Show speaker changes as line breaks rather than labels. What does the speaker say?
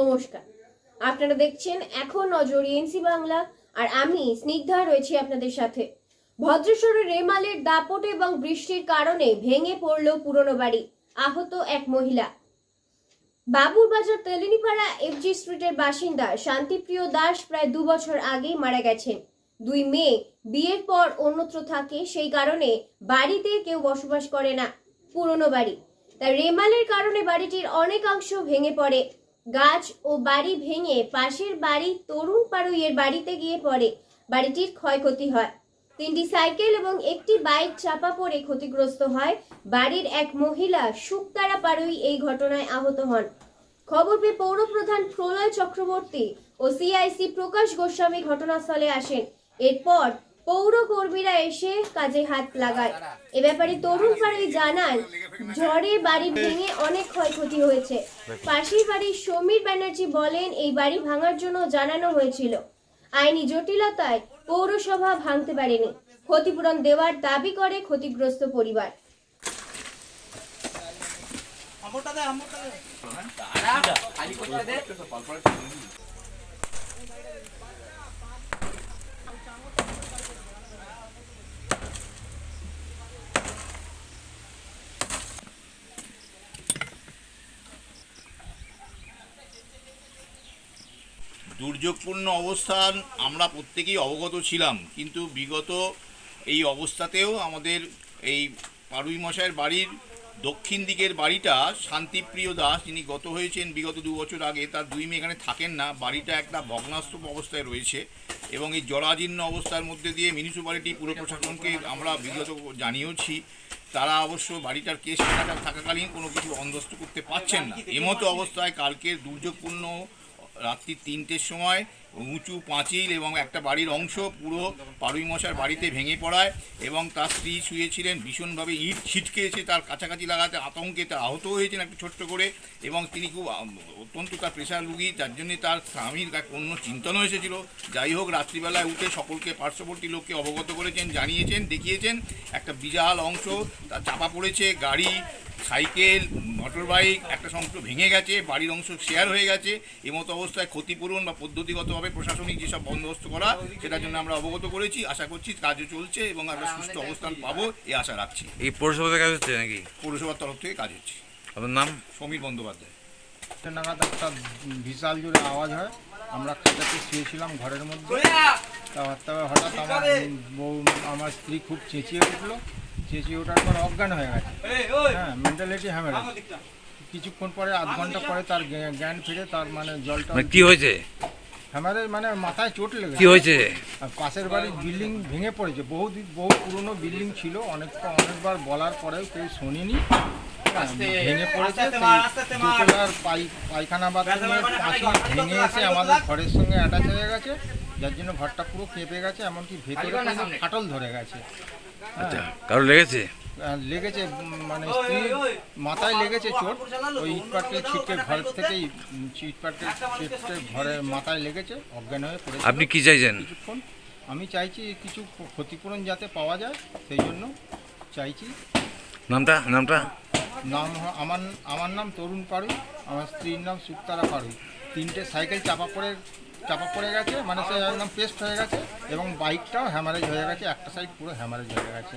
নমস্কার। আপনারা দেখছেন এখন নজর এনসি বাংলা আর আমি স্নিগ্ধা রয়েছি আপনাদের সাথে। ভদ্রেশ্বরের রেমালের দাপট এবং বৃষ্টির কারণে ভেঙে পড়ল পুরনো বাড়ি, আহত এক মহিলা। বাবুর বাজার তেলিনিপাড়া এফজি স্ট্রিটের বাসিন্দা শান্তিপ্রিয় দাস প্রায় দু বছর আগেই মারা গেছেন। দুই মেয়ে বিয়ের পর অন্যত্র থাকে, সেই কারণে বাড়িতে কেউ বসবাস করে না, পুরনো বাড়ি। তাই রেমালের কারণে বাড়িটির অনেকাংশ ভেঙে পড়ে। গাছ ও বাড়ি ভেঙে পাশের বাড়ি তরুণ পাড়ুইয়ের বাড়িতে গিয়ে পড়ে। বাড়িটির ক্ষয়ক্ষতি হয়। তিনটি সাইকেল এবং একটি বাইক চাপা পড়ে ক্ষতিগ্রস্ত হয় বাড়ির এক মহিলা শুকতারা পাড়ুই এই ঘটনায় আহত হন। খবর পেয়ে পৌরপ্রধান প্রলয় চক্রবর্তী ও সিআইসি প্রকাশ গোস্বামী ঘটনাস্থলে আসেন। এরপর পৌর কর্মীরা এসে কাজে হাত লাগায়। এ ব্যাপারে তরুণ পাড়াই জানান ঝড়ে বাড়ি ভেঙে অনেক ক্ষয়ক্ষতি হয়েছে। পাশের বাড়ির সমীর ব্যানার্জি বলেন এই বাড়ি ভাঙার জন্য জানানো হয়েছিল। আইনি জটিলতায় পৌরসভা ভাঙতে পারেনি। ক্ষতিপূরণ দেওয়ার দাবি করে ক্ষতিগ্রস্ত পরিবার।
আমরটা দে আমরটা দে। খালি করতে দে।
দুর্যোগপূর্ণ অবস্থান আমরা প্রত্যেকেই অবগত ছিলাম, কিন্তু বিগত এই অবস্থাতেও আমাদের এই পাড়ুই মশাইয়ের বাড়ির দক্ষিণ দিকের বাড়িটা শান্তিপ্রিয় দাস, যিনি গত হয়েছেন বিগত দু বছর আগে, তার দুই মেয়ে এখানে থাকেন না, বাড়িটা একটা ভগ্নাস্তূপ অবস্থায় রয়েছে এবং এই জরাজীর্ণ অবস্থার মধ্যে দিয়ে মিউনিসিপ্যালিটি পুর প্রশাসনকে আমরা বিগত জানিয়েছি তারা অবশ্য বাড়িটার কেস থাকাকালীন কোনো কিছু বন্দোবস্ত করতে পারছেন না। এমতো অবস্থায় কালকের দুর্যোগপূর্ণ রাত্রি তিনটের সময় উঁচু পাঁচিল এবং একটা বাড়ির অংশ পুরো পারুই মশার বাড়িতে ভেঙে পড়ায় এবং তার স্ত্রী শুয়েছিলেন, ভীষণভাবে ইট ছিটকে এসে তার কাছাকাছি লাগাতে, আতঙ্কে তা আহত হয়েছেন একটু ছোট্ট করে এবং তিনি খুব অত্যন্ত তার প্রেশার রুগী, যার জন্যে তার স্বামীর অন্য চিন্তনও এসেছিল। যাই হোক, রাত্রিবেলায় উঠে সকলকে পার্শ্ববর্তী লোককে অবগত করেছেন, জানিয়েছেন, দেখিয়েছেন। একটা বিশাল অংশ তার চাপা পড়েছে, গাড়ি সাইকেল মোটর বাইক একটা অংশ ভেঙে গেছে বাড়ির অংশ শেয়ার হয়ে গেছে এমতো অবস্থায় ক্ষতিপূরণ বা পদ্ধতিগতভাবে প্রশাসনিক যেসব বন্দোবস্ত করা সেটার জন্য আমরা অবগত করেছি আশা করছি কাজও চলছে এবং আমরা সুস্থ অবস্থান পাবো এই আশা রাখছি।
এই পৌরসভা থেকে কাজ হচ্ছে নাকি?
পৌরসভার তরফ থেকে কাজ হচ্ছে।
আপনার নাম?
সমীর বন্দ্যোপাধ্যায়।
নাগাদ একটা বিশাল জোরে আওয়াজ হয় আমরা খাটাতে শুয়েছিলাম ঘরের মধ্যে তবে হঠাৎ আমার বউ আমার স্ত্রী খুব চেঁচিয়ে উঠল চেঁচিয়ে ওঠার পর অজ্ঞান হয়ে গেছে। হ্যাঁ মেন্টালিটি হ্যামেরাজ কিছুক্ষণ পরে আধ ঘণ্টা পরে তার জ্ঞান ফিরে তার মানে জলটা
মানে কি হয়েছে?
হ্যামারেজ মানে মাথায় চোট
কি
লেগেছে
হয়েছে?
আর পাশের বাড়ির বিল্ডিং ভেঙে পড়েছে। বহু বহু পুরনো বিল্ডিং ছিল। অনেক অনেকবার বলার পরেও কেউ শোনেনি। হ্যাঁ, ভেঙে পড়েছে।
মার।
পাই পায়খানা বাথরুমের পাঁচিল ভেঙে এসে আমাদের ঘরের সঙ্গে অ্যাটাচ হয়ে গেছে। যার জন্য ঘরটা পুরো কেঁপে গেছে এমনকি ভেতরে ফাটল ধরে গেছে।
আচ্ছা
হ্যাঁ
কারও লেগেছে?
লেগেছে মানে স্ত্রীর মাথায় লেগেছে চোট ওই ইট পাটকেল ছিটকে ঘর থেকেই উম, ইট পাটকেল ছিটকে ঘরে মাথায় লেগেছে অজ্ঞান হয়ে পড়েছে।
আপনি কি চাইছেন?
কিছুক্ষণ আমি চাইছি কিছু ক্ষতিপূরণ যাতে পাওয়া যায় সেই জন্য চাইছি।
নামটা নামটা?
নাম আমার আমার নাম তরুণ পাড়ুই আমার স্ত্রীর নাম সুক্তারা পাড়ুই তিনটে সাইকেল চাপা পড়ে চাপা পড়ে গেছে মানে সে একদম পেস্ট হয়ে গেছে এবং বাইকটাও হ্যামারেজ হয়ে গেছে, একটা সাইড পুরো হ্যামারেজ হয়ে গেছে।